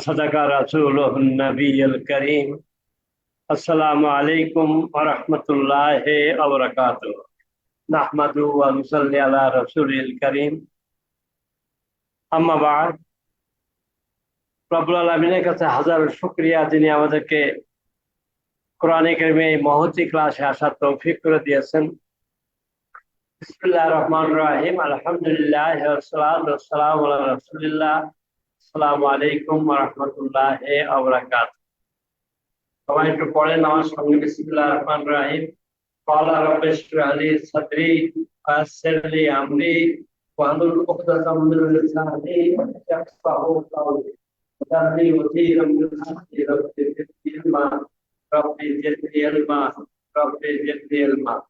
وصدق رسوله النبي الكريم السلام عليكم ورحمة الله وبركاته نحمد ونصلي على رسول الكريم أما بعد রব্বুল আলমিনের কাছে হাজার শুক্রিয়া যিনি আমাদেরকে কোরআনে কেরিমে এই মহতি ক্লাসে আসার তৌফিক করে দিয়েছেন বিসমুল্লাহ রহমান রাহিম আলহামদুলিল্লাহ সালাম রসুলিল্লাহ আসসালামু আলাইকুম রহমতুল্লাহ আবরাকাত সবাই একটু পড়েন আমার সঙ্গে বিসমুল্লাহ রহমান রাহিম قال رب اشرح لي صدري ويسر لي امري واحلل عقدة من لساني يفقهوا قولي وذرني وزيرا من اهلي رب زدني علما رب زدني علما رب زدني علما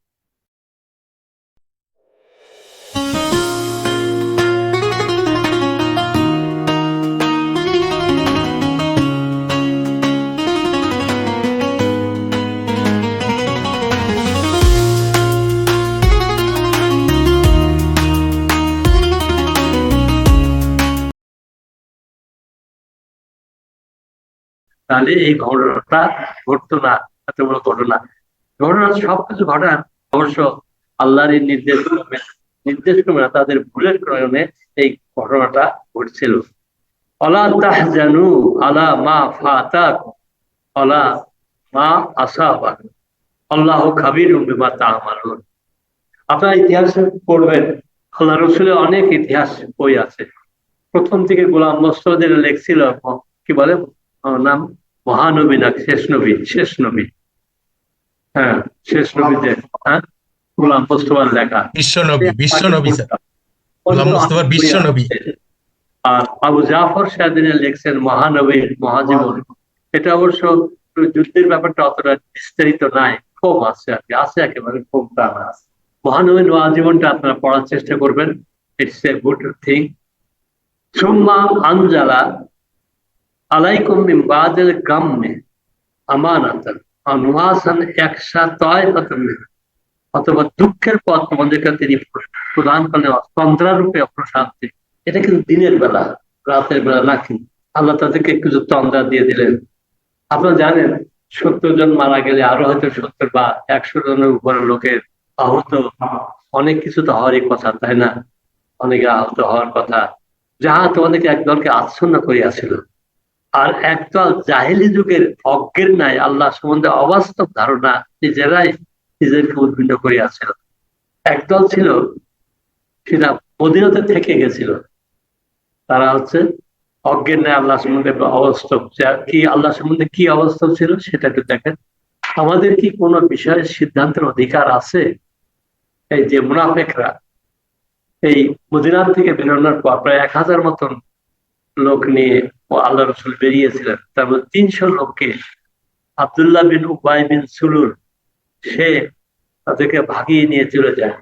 তাহলে এই ঘটনাটা ঘটতো না এত বড় ঘটনা ঘটনা সবকিছু ঘটান অবশ্য আল্লাহর নির্দেশ নির্দেশ ক্রমে তাদের ভুলের কারণে এই ঘটনাটা ঘটছিল। অলা আলা মা ফাতাক অলা মা আসাবাক আল্লাহ খাবির বিমা তা'মালুন। আপনারা ইতিহাস পড়বেন, আল্লাহ রসুলের অনেক ইতিহাস বই আছে। প্রথম থেকে গোলাম মস্তদের লেখছিল, কি বলে? নাম মহানবী না শেষ নবী শেষ নবী। হ্যাঁ শেষ নবীতে হ্যাঁ? গোলাম মোস্তফার লেখা। বিশ্বনবী বিশ্বনবী স্যার। গোলাম মুস্তফার বিশ্বনবী আর আবু জাফর সাহেদিনে লিখছেন মহানবীর মহাজীবন। এটা অবশ্য যুদ্ধের ব্যাপারটা অতটা বিস্তারিত নাই কম আছে আর কি। আছে একেবারে কম তা না মহানবীর মহাজীবনটা আপনারা পড়ার চেষ্টা করবেন। ইটস এ গুড থিং সুম্মা আনজালা আলাইকুম মিন বাদিল গাম্মে আমানাতান। একসা তয়ফাতান অথবা দুঃখের পথ তোমাদেরকে তিনি প্রদান করলেন তন্দ্রা রূপে প্রশান্তি এটা কিন্তু দিনের বেলা, রাতের বেলা না কিন্তু আল্লাহ তাদেরকে কিছু তন্দ্রা দিয়ে দিলেন। আপনারা জানেন, সত্তর জন মারা গেলে আরও হয়তো সত্তর বা একশো জনের উপরে লোকের আহত। অনেক কিছু তো হওয়ারই কথা, তাই না? অনেকে আহত হওয়ার কথা। যাহা তোমাদেরকে একদলকে আচ্ছন্ন করিয়াছিল। আর একদল জাহেলি যুগের অজ্ঞের নাই আল্লাহ সম্বন্ধে অবাস্তব ধারণা নিজেরাই নিজেদেরকে উদ্ভিন্ন করিয়াছিল। একদল ছিল সেটা মদিনতে থেকে গেছিল। তারা হচ্ছে অজ্ঞের ন্যায় আল্লাহ সম্বন্ধে অবাস্তব। কি আল্লাহ সম্বন্ধে কি অবাস্তব ছিল সেটা একটু দেখেন। আমাদের কি কোনো বিষয়ে সিদ্ধান্তের অধিকার আছে? এই যে মুনাফেকরা, এই মদিনার থেকে বেরোনোর পর প্রায় এক হাজার মতন লোক নিয়ে ও আল্লাহ রসুল বেরিয়েছিলেন। তার মধ্যে তিনশো লোককে আব্দুল্লাহ বিন উবাই বিন সুলুর সে তাদেরকে ভাগিয়ে নিয়ে চলে যায়।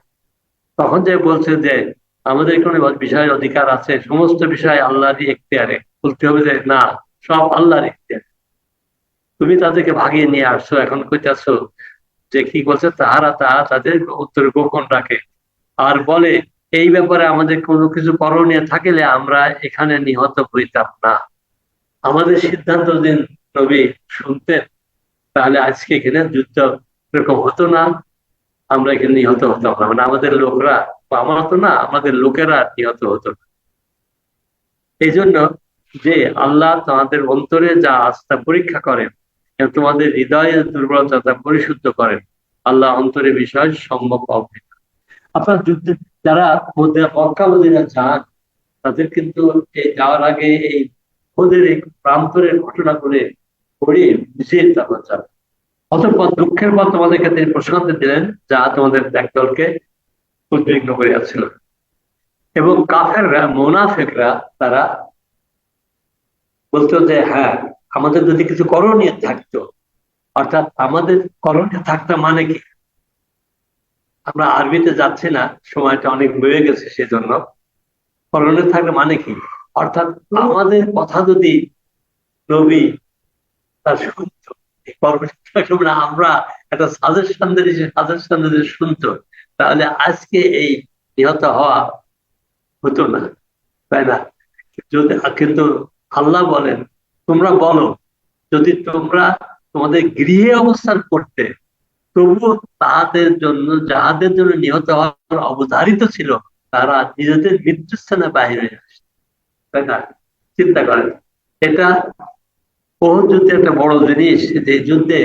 তখন যে বলছে যে, আমাদের কোনো বিষয়ের অধিকার আছে, সমস্ত বিষয় আল্লাহরই এখতিয়ারে। বলতে হবে যে, না, সব আল্লাহর এখতিয়ারে। তুমি তাদেরকে ভাগিয়ে নিয়ে আসছো, এখন কইতাছো যে কি বলছে, তাহারা তাহা তাদের উত্তর গোপন রাখে। আর বলে, এই ব্যাপারে আমাদের কোনো কিছু করণীয় থাকলে আমরা এখানে নিহত হইতাম না। আমাদের সিদ্ধান্ত দিন নবী শুনতেন, তাহলে আজকে এখানে যুদ্ধ এরকম হতো না, আমরা এখানে নিহত হতাম না। মানে আমাদের লোকরা আমার তো না, আমাদের লোকেরা নিহত হতো না। এই জন্য যে আল্লাহ তোমাদের অন্তরে যা আস্থা পরীক্ষা করেন, এবং তোমাদের হৃদয়ের দুর্বলতা তা পরিশুদ্ধ করেন, আল্লাহ অন্তরে বিষয় সম্ভব হবে। আপনার যুদ্ধে যারা মধ্যে মক্কা মদিনা যান, তাদের কিন্তু যাওয়ার আগে এই ওদের এই প্রান্তরের ঘটনাগুলো পড়ে বুঝিয়ে তারপর যাবে অতঃপর দুঃখের পর তোমাদেরকে তিনি প্রশান্তি দিলেন, যা তোমাদের একদলকে উদ্বিগ্ন করিয়াছিল। এবং কাফেররা, মোনাফেকরা, তারা বলতো যে হ্যাঁ আমাদের যদি কিছু করণীয় থাকতো, অর্থাৎ আমাদের করণীয় থাকতো মানে কি? আমরা আরবিতে যাচ্ছি না, সময়টা অনেক বেড়ে গেছে সেজন্য। করণীয় থাকলে মানে কি? অর্থাৎ আমাদের কথা যদি নবী তার আমরা একটা সাজেশন দিলে সাজেশন দিলে শুনতো, তাহলে আজকে এই নিহত হওয়া হতো না, তাই না? যদি, কিন্তু আল্লাহ বলেন, তোমরা বলো, যদি তোমরা তোমাদের গৃহে অবস্থান করতে তবুও তাদের জন্য যাহাদের জন্য নিহত হওয়ার অবধারিত ছিল, তারা নিজেদের মৃত্যুস্থানে আসে তাই না? চিন্তা করেন। এটা বহু যুদ্ধে একটা বড় জিনিস, যে যুদ্ধে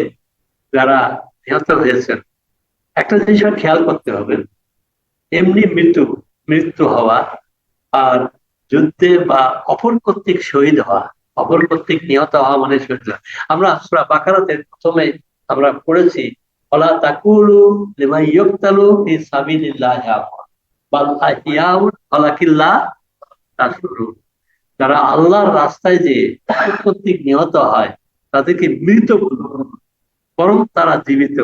যারা নিহত হয়েছেন, একটা জিনিস খেয়াল করতে হবে। এমনি মৃত্যু মৃত্যু হওয়া আর যুদ্ধে বা অপর কর্তৃক শহীদ হওয়া, অপর কর্তৃক নিহত হওয়া মানে শহীদ হওয়া। আমরা সুরা বাকারাতে প্রথমে আমরা পড়েছি, ওলা তাকুলু লিমা ইয়ক্তালু ফি সাবিলিল্লাহ বাল আহিয়াউন যারা আল্লাহর রাস্তায় যে কর্তৃক নিহত হয়, তাদেরকে মৃত বরং তারা জীবিত।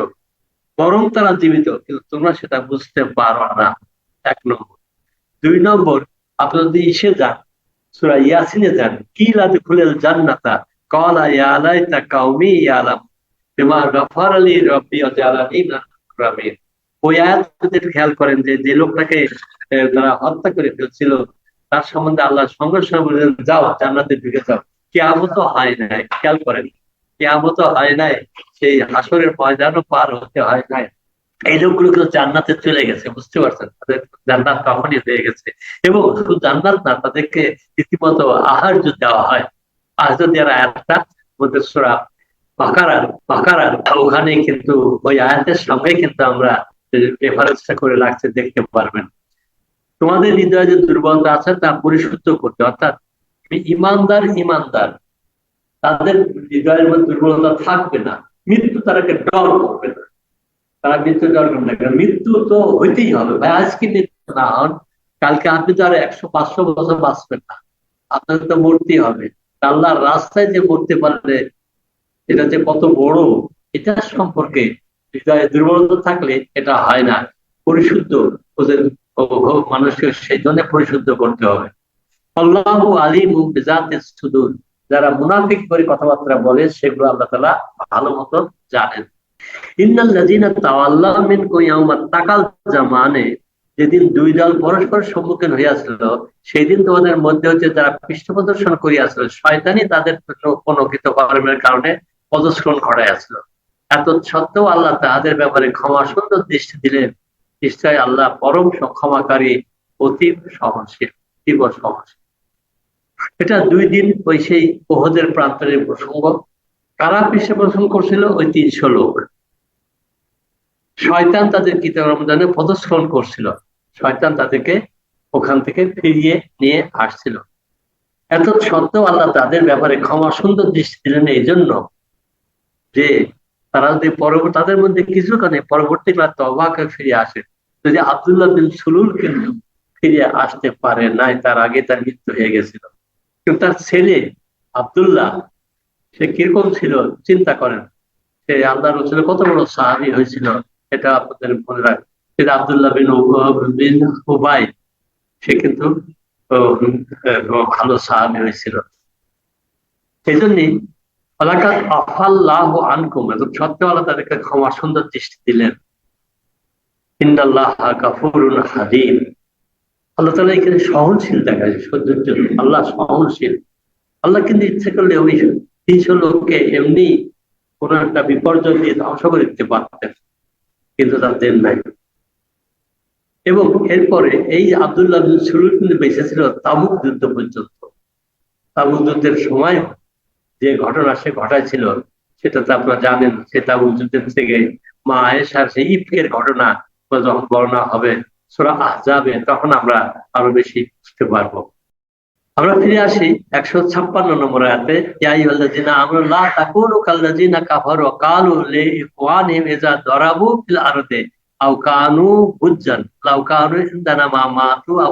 বরং তারা জীবিত। কিন্তু তোমরা সেটা বুঝতে পারো না। এক নম্বর। দুই নম্বর আপনি যদি ইসে যান, সুরা ইয়াসিনে যান কি লাদ খুলেল জান্নাতা কলা ইয়ালাইতা কাউমি ইয়ালাম বিমা গফার আলী রব্বি অজালানি ওই আয়াত খেয়াল করেন যে যে লোকটাকে তারা হত্যা করে ফেলছিল তার সম্বন্ধে আল্লাহ সঙ্গে সঙ্গে যাও জান্নাতে ঢুকে যাও। কেয়ামত হয় নাই, খেয়াল করেন। কেয়ামত হয় নাই, সেই হাসরের ময়দানও পার হতে হয় নাই। এই লোকগুলো কিন্তু জান্নাতে চলে গেছে, বুঝতে পারছেন? তাদের জান্নাত তখনই হয়ে গেছে। এবং শুধু জান্নাত না, তাদেরকে রীতিমতো আহার্য দেওয়া হয়। আহার্য দেওয়ার আয়াতটা মধ্যে সোরা বাকারা বাকারা ওখানে কিন্তু ওই আয়াতের সঙ্গে কিন্তু আমরা রেফারেন্সটা করে রাখতে দেখতে পারবেন। তোমাদের হৃদয়ে যে দুর্বলতা আছে, তা পরিশুদ্ধ করতে। অর্থাৎ ইমানদার ইমানদার। তাদের হৃদয়ের মধ্যে দুর্বলতা থাকবে না। মৃত্যু তারাকে ডর করবে না। তারা মৃত্যু ডর করবে না। মৃত্যু তো হইতেই হবে। ভাই, আজকে মৃত্যু না হন, কালকে আপনি তো আর একশো, পাঁচশো বছর বাঁচবেন না। আপনাকে তো মরতেই হবে। আল্লাহর রাস্তায় যে মরতে পারলে, এটা যে কত বড় এটা সম্পর্কে হৃদয়ে দুর্বলতা থাকলে এটা হয় না। পরিশুদ্ধ ওদের মানুষকে সেই জন্য পরিশুদ্ধ করতে হবে। আল্লাহ সুদূর। যারা মুনাফিক করে কথাবার্তা বলে, সেগুলো আল্লাহ তালা ভালো মতো জানেন। যেদিন দুই দল পরস্পর সম্মুখীন হইয়াছিল সেই দিন তোমাদের মধ্যে হচ্ছে যারা পৃষ্ঠ প্রদর্শন করিয়াছিল শয়তানি তাদের কারণে পদস্খলন ঘটাইয়াছিল। এত সত্ত্বেও আল্লাহ তাহাদের ব্যাপারে ক্ষমা সুন্দর দৃষ্টি দিলেন। নিশ্চয় আল্লাহ পরম ক্ষমাকারী অতীব সহনশীল তীব্র এটা দুই দিন ওই সেই ওহদের প্রান্তরের প্রসঙ্গ। কারা পৃষ্ঠ প্রদর্শন করছিল? ওই তিনশো লোক। শয়তান তাদের কৃতকর্মদানে পদস্খলন করছিল। শয়তান তাদেরকে ওখান থেকে ফিরিয়ে নিয়ে আসছিল। এত সত্ত্বেও আল্লাহ তাদের ব্যাপারে ক্ষমা সুন্দর দৃষ্টি দিলেন। এই জন্য যে তারা যদি পরবর্তী তাদের মধ্যে কিছু কারণে পরবর্তী ক্লাস তবাকে ফিরে আসে। যদি আবদুল্লাহ বিন সুলুল কিন্তু ফিরে আসতে পারে নাই, তার আগে তার মৃত্যু হয়ে গেছিল। কিন্তু তার ছেলে আবদুল্লাহ, সে কীরকম ছিল চিন্তা করেন। সে আল্লাহ রসুলের কত বড় সাহাবি হয়েছিল, এটা আপনাদের মনে রাখ সেটা আবদুল্লাহ বিন বিন উবাই, সে কিন্তু ভালো সাহাবি হয়েছিল। সেই জন্যই আলাকাত আফাল্লাহ আনকুম, এবং সত্ত্বেও আল্লাহ তাদেরকে ক্ষমা সুন্দর দৃষ্টি দিলেন। হাদিম আল্লাহ তালা এখানে সহনশীল দেখা যায় সৌন্দর্য। আল্লাহ সহনশীল। আল্লাহ কিন্তু ইচ্ছে করলে ওই তিনশো লোককে এমনি কোন একটা বিপর্যয় দিয়ে ধ্বংস করে দিতে পারতেন, কিন্তু তাদের নাই। এবং এরপরে এই আবদুল্লাহ সুলুর কিন্তু বেঁচে ছিল তাবুক যুদ্ধ পর্যন্ত। তাবুক যুদ্ধের সময় যে ঘটনা সে ঘটাইছিল, সেটা তো আপনারা জানেন, সে তাবুক যুদ্ধের থেকে মা আয়েশার সেই ইফকের ঘটনা যখন বর্ণনা হবে, সোরা আহজাবে, তখন আমরা আরও বেশি বুঝতে পারব। আমরা ফিরে আসি একশো ছাপ্পান্ন নম্বর আয়াতে ইয়াইয়াল্লাযিনা আমরা লা তাকুনু কাল্লাযিনা কাফারু কালু লিইখওয়ানিহিম ইযা দরাবু ফিল আরদে আও কানু বুজ্জান লাউ কানু ইনদানা মা মাতু আও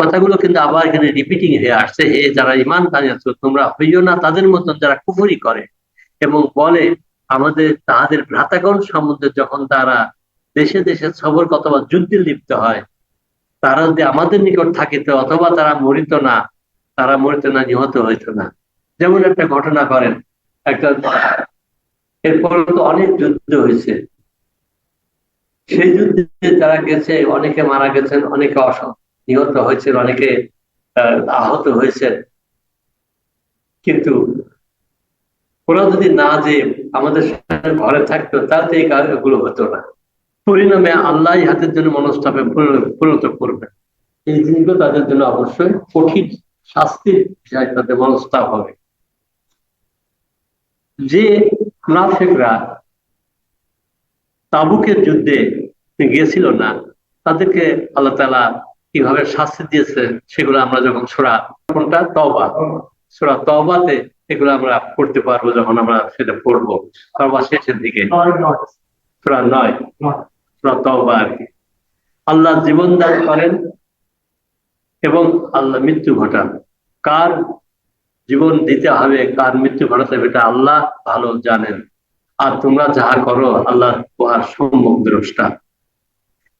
কথাগুলো কিন্তু আবার এখানে রিপিটিং হয়ে আসছে, এ যারা ইমান আছো, তোমরা হইও না, তাদের মতন যারা কুফরি করে এবং বলে আমাদের তাহাদের ভ্রাতাগণ সম্বন্ধে যখন তারা দেশে দেশে সবর অথবা যুদ্ধে লিপ্ত হয়, তারা যদি আমাদের নিকট থাকিত অথবা তারা মরিত না, তারা মরিত না, নিহত হইত না। যেমন একটা ঘটনা করেন, একটা এরপর তো অনেক যুদ্ধ হয়েছে। সেই যুদ্ধে যারা গেছে, অনেকে মারা গেছেন, অনেকে অস নিহত হয়েছেন, অনেকে আহত হয়েছেন। কিন্তু ওরা যদি না যে আমাদের ঘরে থাকতো, তাতে এই কাজগুলো হতো না। পরিণামে আল্লাহ হাতের জন্য মনস্তাপে পরিণত- করবে। এই জিনিসগুলো তাদের জন্য অবশ্যই কঠিন শাস্তির তাদের মনস্তাপ হবে। যে মুনাফিকরা তাবুকের যুদ্ধে গিয়েছিল না, তাদেরকে আল্লাহ তাআলা কীভাবে শাস্তি দিয়েছে সেগুলো আমরা যখন সোরা, কোনটা? তবা সোরা তবাতে এগুলো আমরা পড়তে পারব যখন আমরা সেটা পড়ব। তবা শেষের দিকে। সোরা নয়। সোরা তবা আর কি। আল্লাহ জীবন দান করেন এবং আল্লাহ মৃত্যু ঘটান। কার জীবন দিতে হবে, কার মৃত্যু ঘটাতে হবে, এটা আল্লাহ ভালো জানেন। আর তোমরা যাহা করো, আল্লাহ সম্মুখ দ্রষ্টা।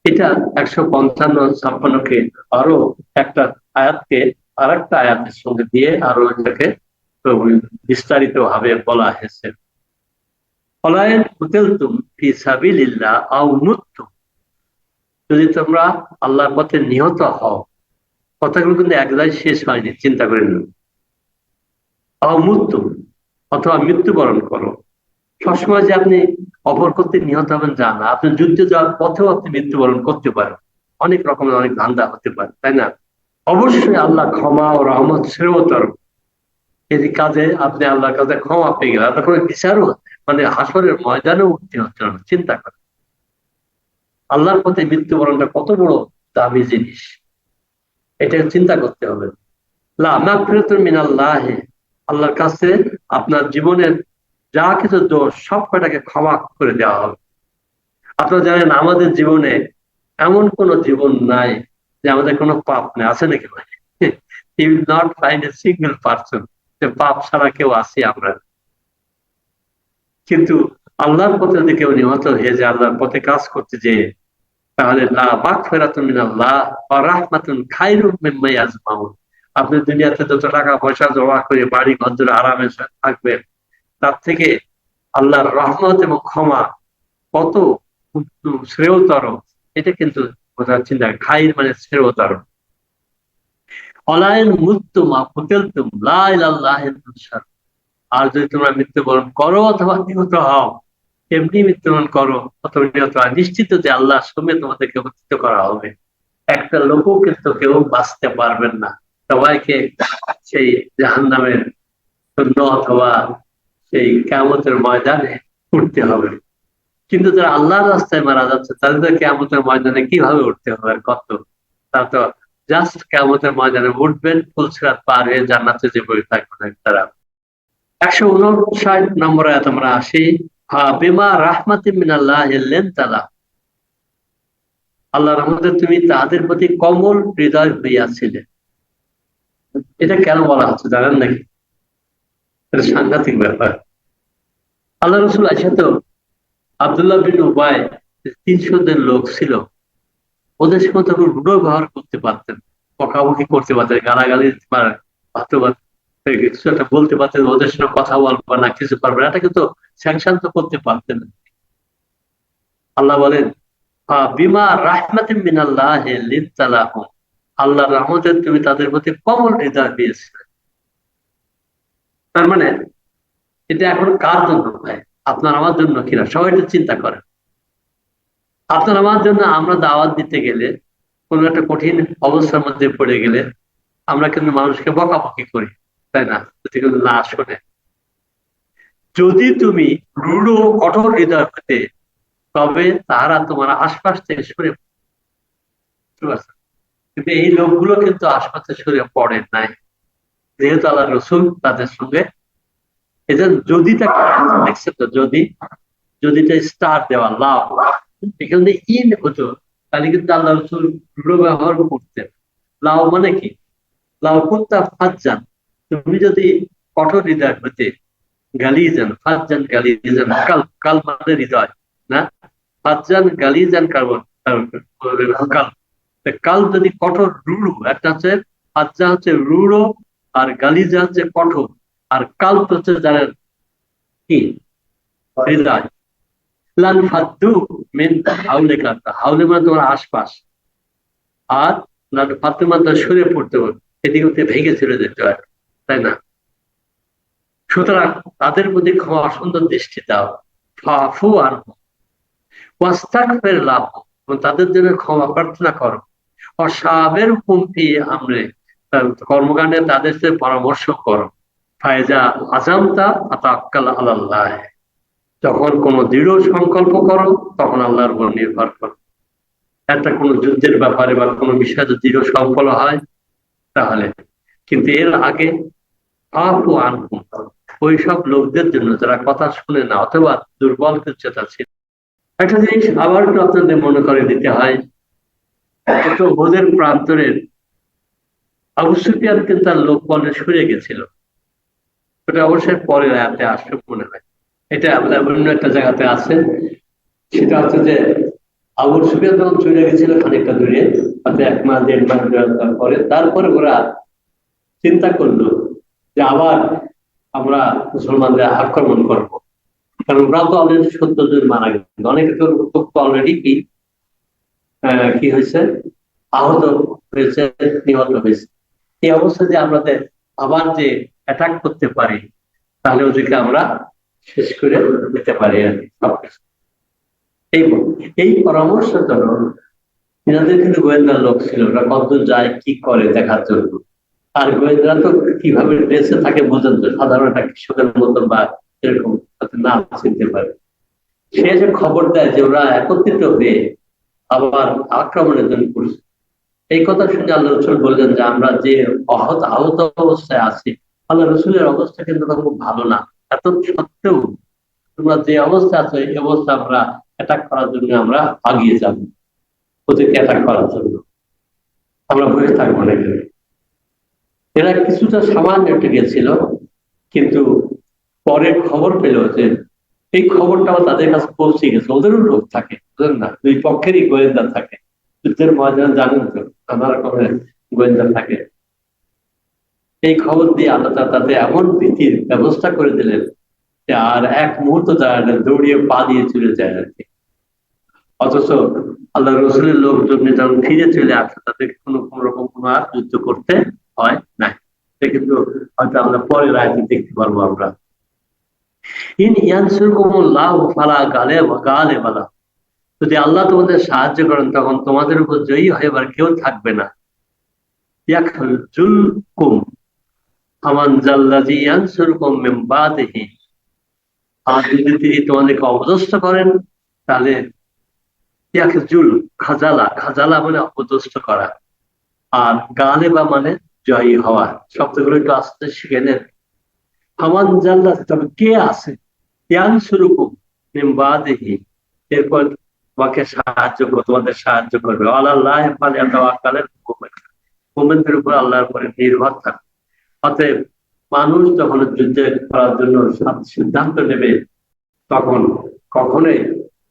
এটা একশো পঞ্চান্ন ছাপ্পান্নকে আরও একটা আয়াতকে আর একটা আয়াতের সঙ্গে দিয়ে আরও এটাকে বিস্তারিত ভাবে বলা হয়েছে। ফলায়ন কুতেলতুম ফি সাবিলিল্লাহ আও যদি তোমরা আল্লাহর পথে নিহত হও, কথাগুলো কিন্তু একদাই শেষ হয়নি, চিন্তা করে নিন আও মৃত্যু অথবা মৃত্যুবরণ করো। সবসময় যে আপনি অপর করতে নিহত হবেন জান না। আপনি যুদ্ধে যাওয়ার পথেও আপনি মৃত্যুবরণ করতে পারেন। অনেক রকমের অনেক ধান্দা হতে পারে, তাই না? অবশ্যই আল্লাহ ক্ষমা ও রহমত শ্রেয়তর এই কাজে আপনি আল্লাহর কাছে ক্ষমা পেয়ে গেলেন। আপনার কোনো বিচারও মানে হাসরের ময়দানে উঠতে হচ্ছে না, চিন্তা করেন। আল্লাহর পথে মৃত্যুবরণটা কত বড় দামি জিনিস। এটা চিন্তা করতে হবে। লা মাগফিরাতুন মিনাল্লাহ, আল্লাহর কাছে আপনার জীবনের যা কিছু দোষ, সব কটাকে ক্ষমা করে দেওয়া হবে। আপনারা জানেন আমাদের জীবনে এমন কোন জীবন নাই যে আমাদের কোনো পাপ নেই। আছে নাকি ভাই? Will not find a single person যে পাপ ছাড়া কেউ আছি আমরা। কিন্তু আল্লাহর পথে যদি কেউ নিহত হয়ে যায়, আল্লাহর পথে কাজ করতে যে তাহলে লা মাগফিরাতুন মিনাল্লাহ ওয়া রাহমাতুন খায়রুম মিম্মা ইয়াজমাউন। আপনি দুনিয়াতে যত টাকা পয়সা জমা করে বাড়ি ঘর আরামে থাকবেন তার থেকে আল্লাহর রহমত এবং ক্ষমা কত শ্রেয়তর, এটা কিন্তু বোঝার চিন্তা খাইর মানে শ্রেয়তর। অলায়ন মুত্তুমা ফুতেলতুম, লা ইলাল্লাহ ইল্লাল্লাহ। আর যদি তোমরা মৃত্যুবরণ করো অথবা নিহত হও এমনি মৃত্যুবরণ করো অথবা নিহত নিশ্চিত যে আল্লাহ সঙ্গে তোমাদেরকে একত্রিত করা হবে। একটা লোকও কিন্তু কেউ বাঁচতে পারবেন না। সবাইকে সেই জাহান নামের শূন্য অথবা সেই কেমতের ময়দানে উঠতে হবে। কিন্তু যারা আল্লাহর রাস্তায় মারা যাচ্ছে তাদের কেমতের ময়দানে কীভাবে উঠতে হবে আর কত? তারা তো জাস্ট কেমতের ময়দানে উঠবেন ফুলসিরাত পার হয়ে জান্নাতে যে বই থাকবেন তারা। একশো উনষাট নম্বর আমরা আসি বেমা রাহমাতি মিনাল্লাহ এলেন তালা আল্লাহ রহমতে তুমি তাদের প্রতি কমল হৃদয় হইয়াছিলে। এটা কেন বলা হচ্ছে জানেন নাকি? এটা সাংঘাতিক ব্যাপার। আল্লাহ রসুল আছে তো আবদুল্লাহ বিন উবায় তিনশো জন লোক ছিল, ওদের সঙ্গে তখন রুডো ব্যবহার করতে পারতেন, বকাবকি করতে পারতেন, গালাগালি কিছু একটা বলতে পারতেন, ওদের সঙ্গে কথা বলব না, কিছু পারবে না, এটা কিন্তু স্যাংশন তো করতে পারতেন আল্লাহ বলেন বিমা রাহমাতিন মিনাল্লাহ লিনতালাহুম আল্লাহ রহমতের তুমি তাদের প্রতি কমল হৃদয় দিয়েছিলে। তার মানে এটা এখন কার জন্য ভাই আপনার আমার জন্য কিনা? সবাই একটু চিন্তা করে আপনার আমার জন্য আমরা দাওয়াত দিতে গেলে, কোনো একটা কঠিন অবস্থার মধ্যে পড়ে গেলে আমরা কিন্তু মানুষকে বকাবকি করি, তাই না? যদি কিন্তু না শোনে। যদি তুমি রূঢ় কঠোর হৃদয় হতে, তবে তারা তোমার আশপাশ থেকে সরে কিন্তু এই লোকগুলো কিন্তু আশপাশে সরে পড়ে নাই। যেহেতু আল্লাহ রসুল তাদের সঙ্গে দেখছে তো যদি যদিটা স্টার দেওয়া লাভ এখানে ইন হতো, তাহলে কিন্তু আল্লাহ রসুল ব্যবহার করতেন। লাভ মানে কি? লাভ কুন্তা ফাজ্জান, তুমি যদি কঠোর হৃদয় হতে গালিজান, ফাজ্জান গালিজান, কাল কাল মানে হৃদয়, না? ফাজ্জান গালিজান কার্বন কাল। কাল যদি কঠোর রুড়ো একটা হচ্ছে ফাজ্জা হচ্ছে রুড়ো আর গালিজা হচ্ছে কঠোর, আর কাল হচ্ছে যারা কি হৃদয়। লান ফাদ্দু মেন হাউলে হাউলে মানে তোমার আশপাশ। আর লান ফাদ্দু মানে সরে পড়তে এদিকে ওতে ভেঙে ছেড়ে যেতে হয়, তাই না? সুতরাং তাদের প্রতি ক্ষমা সুন্দর দৃষ্টি দাও। ফাফু আর ওয়াস্তাক ফের লাভ তাদের জন্য ক্ষমা প্রার্থনা করো। অসাবের হুমফি আমরে কর্মকাণ্ডে তাদের সাথে পরামর্শ করো। ফায়জা আজামতা আতাক্কাল আল্লাহ যখন কোনো দৃঢ় সংকল্প করো, তখন আল্লাহর উপর নির্ভর করো। একটা কোনো যুদ্ধের ব্যাপারে বা কোনো বিষয়ে যদি দৃঢ় সফল হয়, তাহলে। কিন্তু এর আগে আফু আনহুম, ওই সব লোকদের জন্য যারা কথা শুনে না, অথবা দুর্বল চেতা ছিল। একটা জিনিস আবার একটু আপনাদের মনে করে দিতে হয়। প্রান্তরের আবু সুফিয়ান কিন্তু তার লোক বলে সরে গেছিল। ওটা অবশ্যই পরের আয়াতে আসবে মনে হয়। এটা আপনার অন্য একটা জায়গাতে আছে। সেটা হচ্ছে যে আবু সুফিয়ান যখন চলে গেছিল খানিকটা দূরে হয়তো এক মাস, দেড় মাস পরে, তারপরে ওরা চিন্তা করল যে আবার আমরা মুসলমানদের আক্রমণ করব। কারণ ওরা তো অলরেডি সত্তর জন মারা গেছে। অনেকে তো অলরেডি কি? কি হয়েছে? আহত হয়েছে, নিহত হয়েছে। এই অবস্থা যে আমাদের আবার যে অ্যাটাক করতে পারি তাহলে ওদেরকে আমরা শেষ করে দিতে পারি আর কি এই পরামর্শ জন্য এনাদের কিন্তু গোয়েন্দার লোক ছিল ওরা কতদূর যায়, কি করে দেখার জন্য। আর গোয়েন্দারা তো কীভাবে ড্রেসে থাকে বোঝেন তো সাধারণ একটা কৃষকের মতন বা এরকম না চিনতে পারে। সে যে খবর দেয় যে ওরা একত্রিত হয়ে আবার আক্রমণের জন্য করছে। এই কথা শুনে আল্লাহ রসুল বললেন যে আমরা যে অহত, আহত অবস্থায় আছি, আল্লাহ রসুলের অবস্থা কিন্তু খুব ভালো না। এত সত্ত্বেও তোমরা যে অবস্থা আছো, এই অবস্থা আমরা অ্যাটাক করার জন্য আমরা আগিয়ে যাব, ওদেরকে অ্যাটাক করার জন্য। আমরা বসে থাকব না এরা কিছুটা সামান্য একটু গেছিল, কিন্তু পরে খবর পেল যে এই খবরটাও তাদের কাছে পৌঁছে গেছে। ওদেরও লোক থাকে, বুঝলেন না? দুই পক্ষেরই গোয়েন্দা থাকে। যুদ্ধের ময়দান জানেন তো নানা রকমের গোয়েন্দা থাকে। এই খবর দিয়ে আল্লাহ তাতে এমন ভীতির ব্যবস্থা করে দিলেন যে আর এক মুহূর্ত তারা দৌড়িয়ে পা দিয়ে চলে যায় আর কি। অথচ আল্লাহ রসুলের লোকজন যখন ফিরে চলে আসে, তাদেরকে কোনো কোনো রকম কোনো আর যুদ্ধ করতে হয় না কিন্তু হয়তো আমরা পরে রায়তে দেখতে পারব আমরা। ইন ইয়ানসুরকুমুল্লাহ ফালা গালে গালে বালা যদি আল্লাহ তোমাদের সাহায্য করেন, তখন তোমাদের উপর জয়ী হয়ে এবার কেউ থাকবে না। ইয়াখজুলকুম আমান জাল্লাজি ইয়ানসুরকুম মিন বাদিহি। তোমাদেরকে অবদস্ত করেন, তাহলে খাজালা খাজালা মানে অবদস্ত করা। আর গালে বা মানে জয়ী হওয়া। শব্দগুলো একটু আস্তে শিখে নেন। হামান জাল্লা তবে কে আছে? ইয়ান সুরুকুম নিম্বাদেহি এরপর তোমাকে সাহায্য করবে তোমাদের সাহায্য করবে আল্লাহ আকালের মোমেনদের উপর আল্লাহর উপরে নির্ভর থাকবে অতএব মানুষ যখন যুদ্ধে করার জন্য সিদ্ধান্ত নেবে তখন কখনোই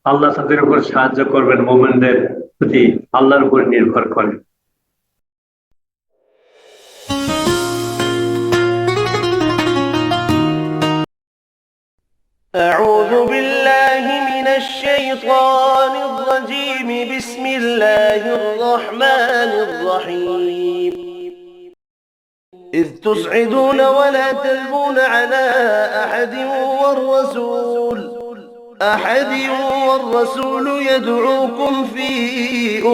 আল্লাহ তাদের উপর সাহায্য করবেন মোমেনদের প্রতি আল্লাহর উপর নির্ভর করে أعوذ بالله من الشيطان الرجيم. بسم الله الرحمن الرحيم. إذ تصعدون ولا تلبون على أحد والرسول. أحد والرسول يدعوكم في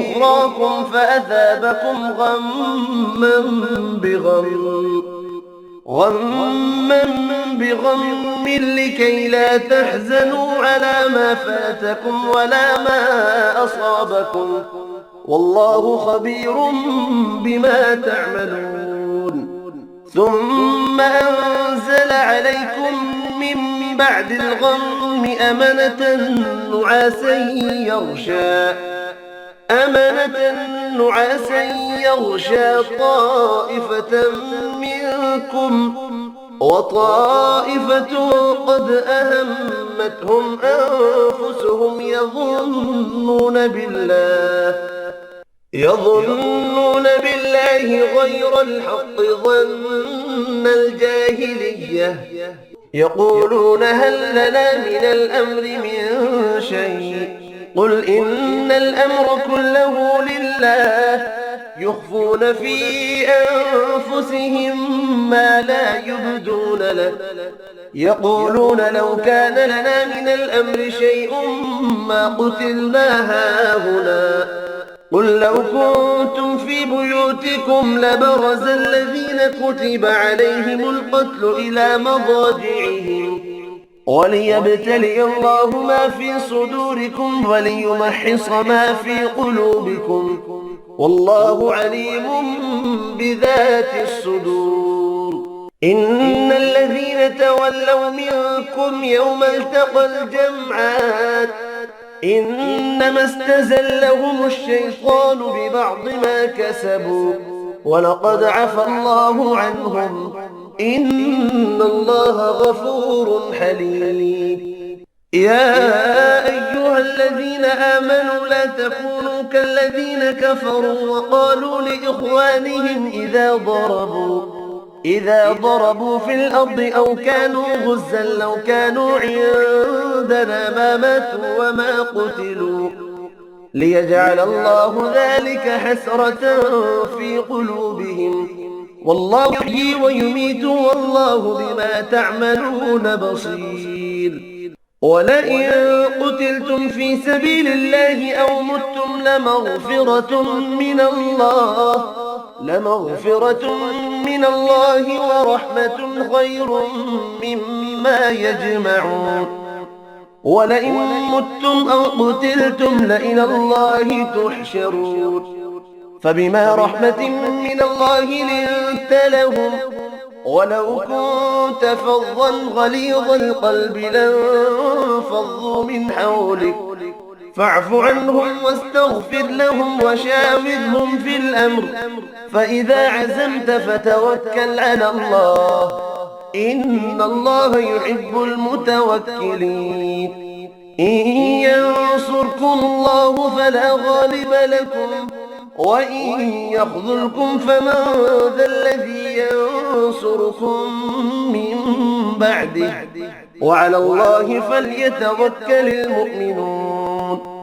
أخراكم فأثابكم غما بغم غما بغم لكي لا تحزنوا على ما فاتكم ولا ما أصابكم. والله خبير بما تعملون. ثم أنزل عليكم من بعد الغم أمنة نعاسا يغشى. أمنة نعاسا يغشى طائفة منكم وطائفة قد أهمتهم أنفسهم يظنون بالله يظنون بالله غير الحق ظن الجاهلية. يقولون هل لنا من الأمر من شيء؟ قل إن الأمر كله لله يخفون في أنفسهم ما لا يبدون لك يقولون لو كان لنا من الأمر شيء ما قتلنا هاهنا. قل لو كنتم في بيوتكم لبرز الذين كتب عليهم القتل إلى مضاجعهم. وليبتلي الله ما في صدوركم وليمحص ما في قلوبكم والله عليم بذات الصدور. إن الذين تولوا منكم يوم التقى الجمعان إنما استزلهم الشيطان ببعض ما كسبوا ولقد عفى الله عنهم. إن الله غفور حليم. يا أيها الذين آمنوا لا تكونوا كالذين كفروا وقالوا لإخوانهم إذا ضربوا إذا ضربوا في الأرض أو كانوا غزا لو كانوا عندنا ما ماتوا وما قتلوا. ليجعل الله ذلك حسرة في قلوبهم. والله يحيي ويميت والله بما تعملون بصير. ولئن قتلتم في سبيل الله أو متم لمغفرة من الله لمغفرة من الله ورحمة خير مما يجمعون. ولئن متم أو قتلتم لإلى الله تحشرون. فبما رحمة من الله لنت لهم. ولو كنت فظا غليظ القلب لانفضوا من حولك. فاعف عنهم واستغفر لهم وشاورهم في الأمر. فإذا عزمت فتوكل على الله. إن الله يحب المتوكلين. إن ينصركم الله فلا غالب لكم. وإن يخذلكم فمن ذا الذي ينصركم من بعده وعلى الله فليتوكل المؤمنون